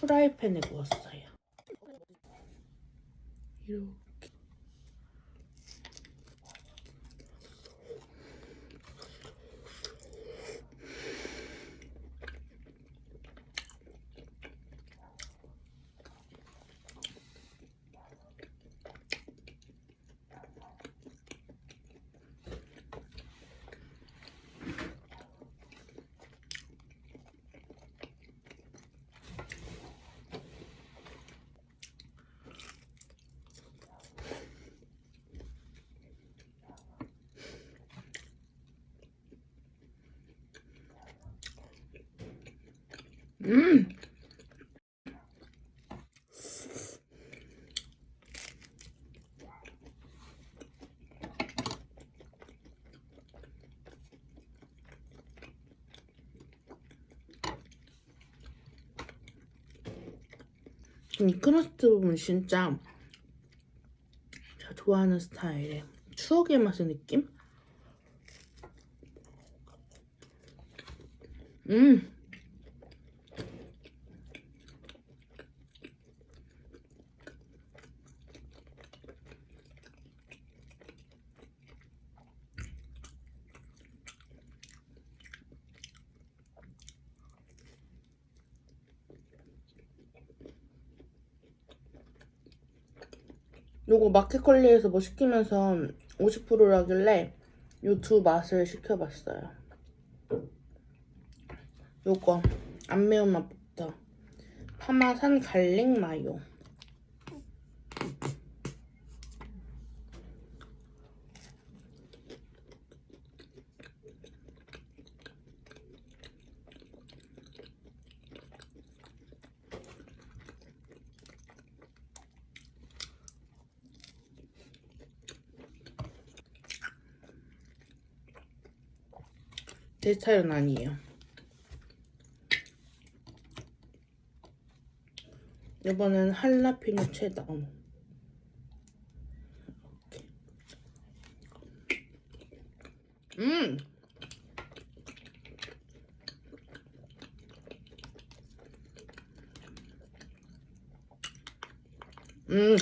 프라이팬에 구웠어요. 이렇게. 음. 이 크러스트 부분 진짜 제가 좋아하는 스타일의 추억의 맛의 느낌? 음! 요거 마켓컬리에서 뭐 시키면서 50%라길래 요 두 맛을 시켜봤어요. 요거 안 매운 맛부터 파마산 갈릭 마요. 제 스타일은 아니에요. 이번엔 할라피뇨 체다. 이렇게. 음! 음,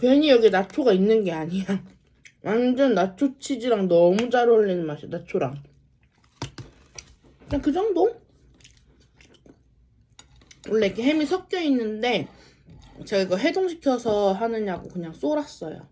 괜히 여기 나초가 있는 게 아니야. 완전 나초 치즈랑 너무 잘 어울리는 맛이야, 나초랑. 그냥 그 정도? 원래 이렇게 햄이 섞여 있는데 제가 이거 해동시켜서 하느냐고 그냥 쏠았어요.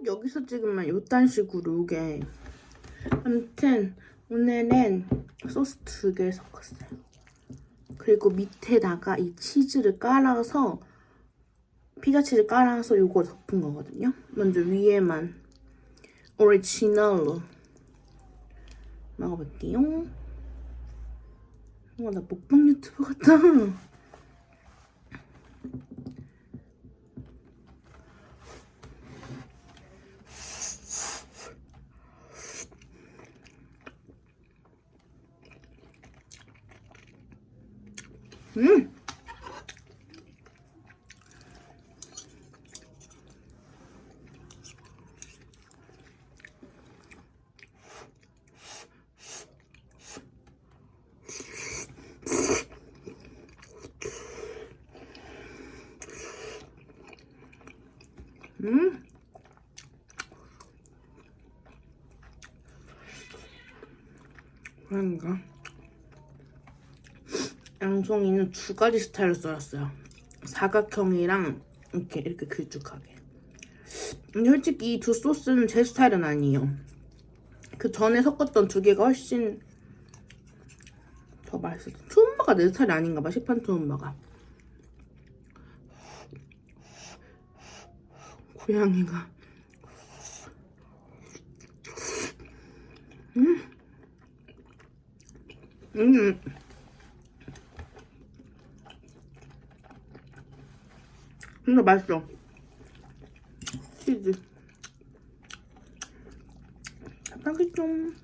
꼭 여기서 찍으면 요딴 식으로 이게 아무튼 오늘은 소스 두 개 섞었어요. 그리고 밑에다가 이 치즈를 깔아서 피자 치즈 깔아서 요거 덮은 거거든요. 먼저 위에만 오리지널로 먹어볼게요. 와, 나 먹방 유튜버 같다. 음! 음! 그런가? 양송이는 두 가지 스타일로 썰었어요. 사각형이랑 이렇게 이렇게 길쭉하게. 솔직히 이 두 소스는 제 스타일은 아니에요. 그 전에 섞었던 두 개가 훨씬 더 맛있어. 투움바가 내 스타일이 아닌가 봐. 시판 투움바가. 고양이가 음. 음. 진짜 맛있어. 치즈. 짜파게 좀.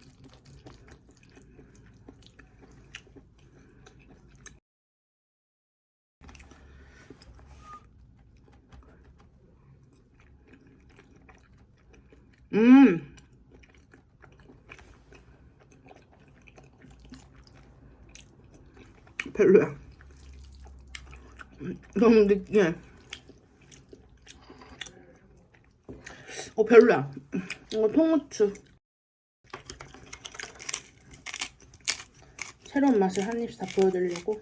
음. 별로야. 음, 너무 느끼해. 어 별로야. 이거 통후추. 새로운 맛을 한 입씩 다 보여드리려고.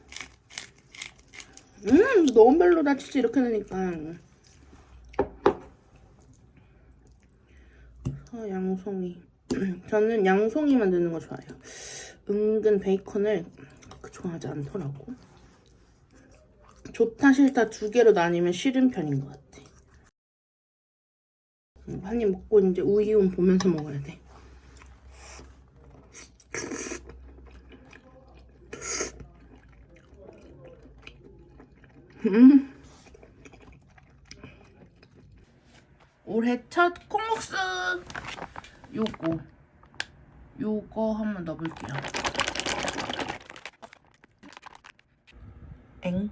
음 너무 별로다 치즈 이렇게 넣으니까. 어, 양송이. 저는 양송이만 넣는 거 좋아해요. 은근 베이컨을 그렇게 좋아하지 않더라고. 좋다 싫다 두 개로 나뉘면 싫은 편인 것 같아. 한 입 먹고 이제 우이온 보면서 먹어야 돼. 음. 올해 첫 콩국수 요거 요거 한번 넣어볼게요. 엥?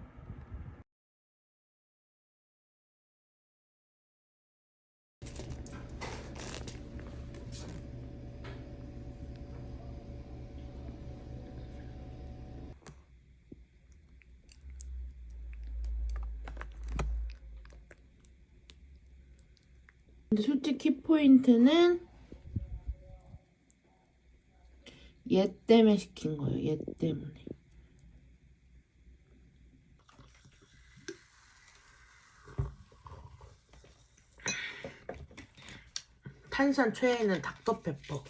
솔직히 포인트는 얘 때문에 시킨 거예요. 얘 때문에. 탄산 최애 는 닥터페퍼.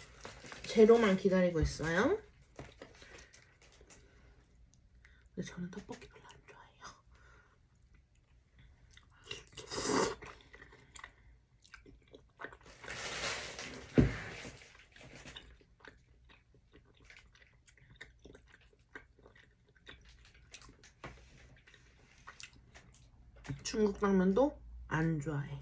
제로만 기다리고 있어요. 근데 저는 떡볶이 별로 안 좋아해요. 중국 당면도 안 좋아해.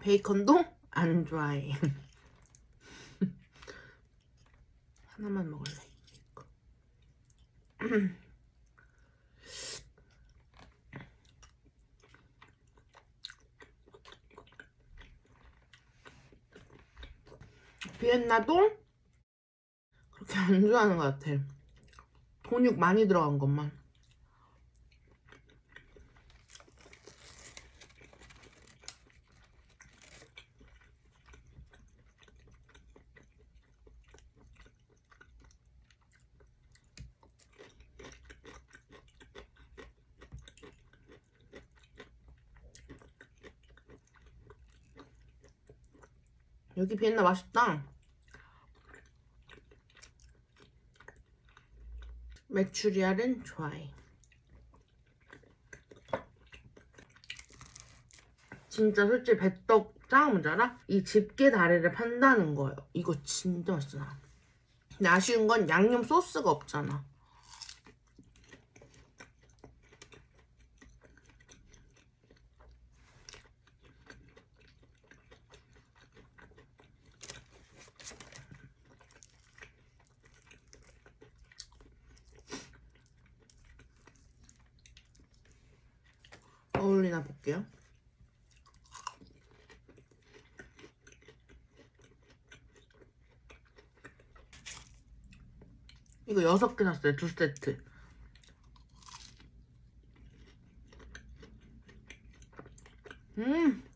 베이컨도 안 좋아해. 하나만 먹을래. 이거. 비엔나도 그렇게 안 좋아하는 것 같아. 돈육 많이 들어간 것만. 여기 비엔나 맛있다. 메추리알은 좋아해. 진짜 솔직히 배떡 짱 뭔지 알아? 이 집게 다리를 판다는 거예요. 이거 진짜 맛있어. 근데 아쉬운 건 양념 소스가 없잖아. 어울리나 볼게요. 이거 여섯 개 샀어요. 두 세트. 음.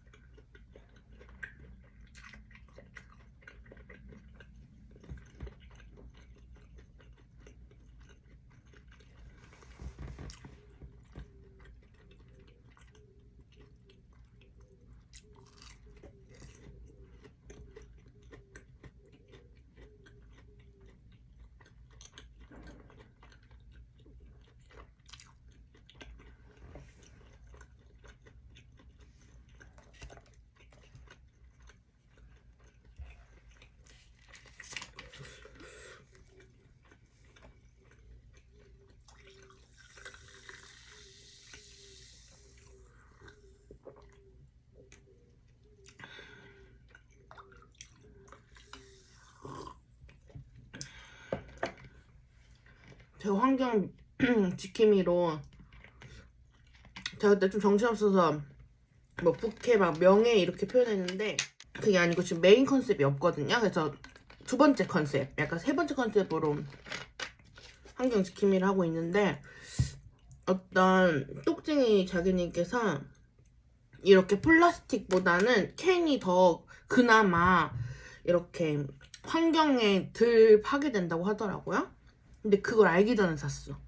제가 환경 지킴이로 제가 그때 좀 정신없어서 뭐 부캐 막 명예 이렇게 표현했는데 그게 아니고 지금 메인 컨셉이 없거든요. 그래서 두 번째 컨셉, 약간 세 번째 컨셉으로 환경 지킴이를 하고 있는데 어떤 똑쟁이 자기님께서 이렇게 플라스틱보다는 캔이 더 그나마 이렇게 환경에 덜 파괴된다고 하더라고요. 근데 그걸 알기 전에 샀어.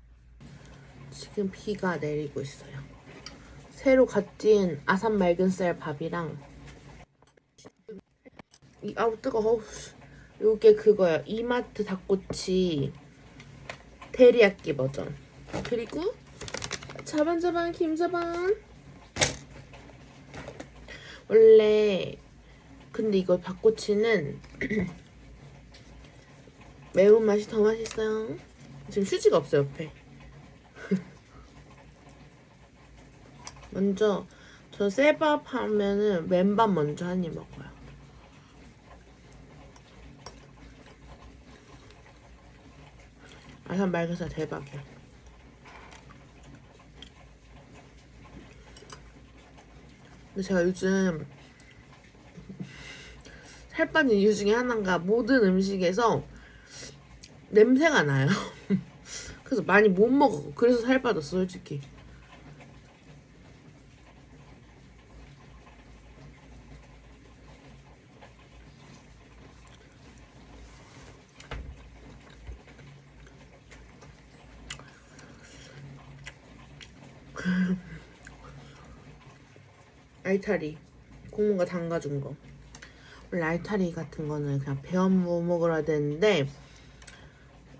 지금 비가 내리고 있어요. 새로 갓 지은 아산 맑은 쌀 밥이랑 이 아우 뜨거워. 요게 그거야. 이마트 닭꼬치 테리야끼 버전. 그리고 자반자반 김자반. 원래 근데 이거 닭꼬치는 매운맛이 더 맛있어요. 지금 휴지가 없어요, 옆에. 먼저 저 쌀밥 하면은 맨밥 먼저 한 입 먹어요. 아산 맑아서 대박이야. 근데 제가 요즘 살 빠진 이유 중에 하나가 모든 음식에서 냄새가 나요. 그래서 많이 못 먹어. 그래서 살 빠졌어, 솔직히. 알타리 고모가 담가준 거 원래 알타리 같은 거는 그냥 배워 먹으라 되는데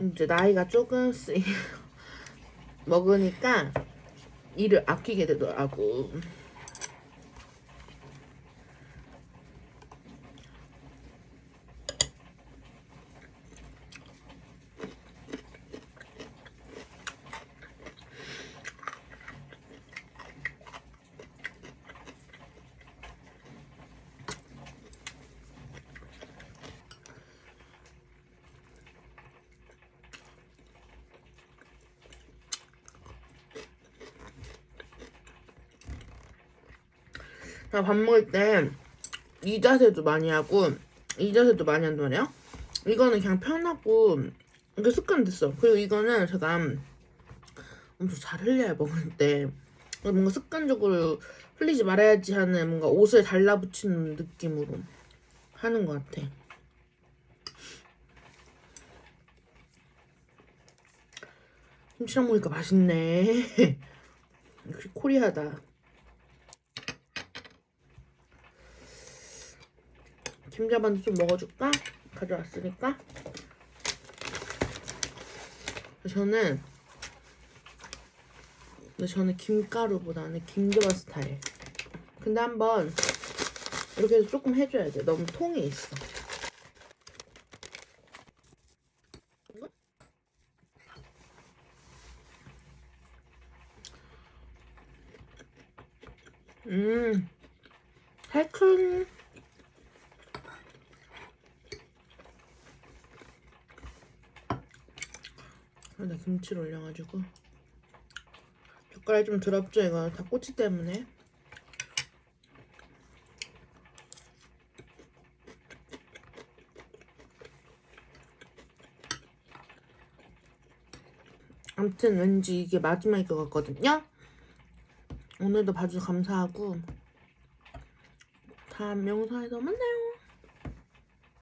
이제 나이가 조금씩 먹으니까 이를 아끼게 되더라고 밥 먹을 때 이 자세도 많이 하고 이 자세도 많이 한단 말이야. 이거는 그냥 편하고 이게 습관 됐어. 그리고 이거는 제가 엄청 잘 흘려요 먹을 때 뭔가 습관적으로 흘리지 말아야지 하는 뭔가 옷을 달라붙이는 느낌으로 하는 것 같아. 김치랑 먹으니까 맛있네. 역시 코리아다. 김자반도 좀 먹어줄까? 가져왔으니까. 저는 저는 김가루보다는 김자반 스타일. 근데 한번 이렇게 해서 조금 해줘야 돼. 너무 통이 있어. 음, 달 나 김치를 올려가지고. 젓가락이 좀 더럽죠 이거. 다 꼬치 때문에. 아무튼 왠지 이게 마지막일 것 같거든요? 오늘도 봐주셔서 감사하고 다음 영상에서 만나요